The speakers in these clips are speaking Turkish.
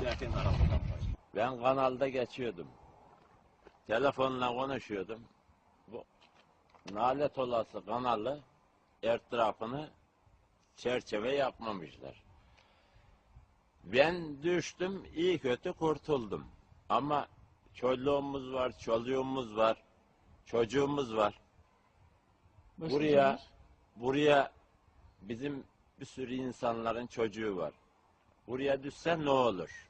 Çekin arabadan baş. Ben kanalda geçiyordum. Telefonla konuşuyordum. Bu nalet olası kanalı etrafını çerçeve yapmamışlar. Ben düştüm, iyi kötü kurtuldum. Ama çoluğumuz var, çocuğumuz var, çocuğumuz var. Başka Buraya, buraya bizim bir sürü insanların çocuğu var. Buraya düşse ne olur?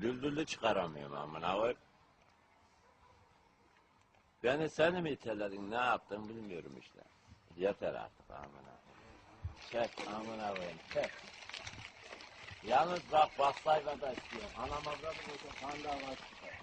düldüllü çıkaramıyorum amına koyayım. Beni seni mi iteledin ne yaptın bilmiyorum işte. Yeter artık amına. Çek amına koyayım çek. Yalnız bak baslayla da istiyorum. Anam avradım kan davası çıkar.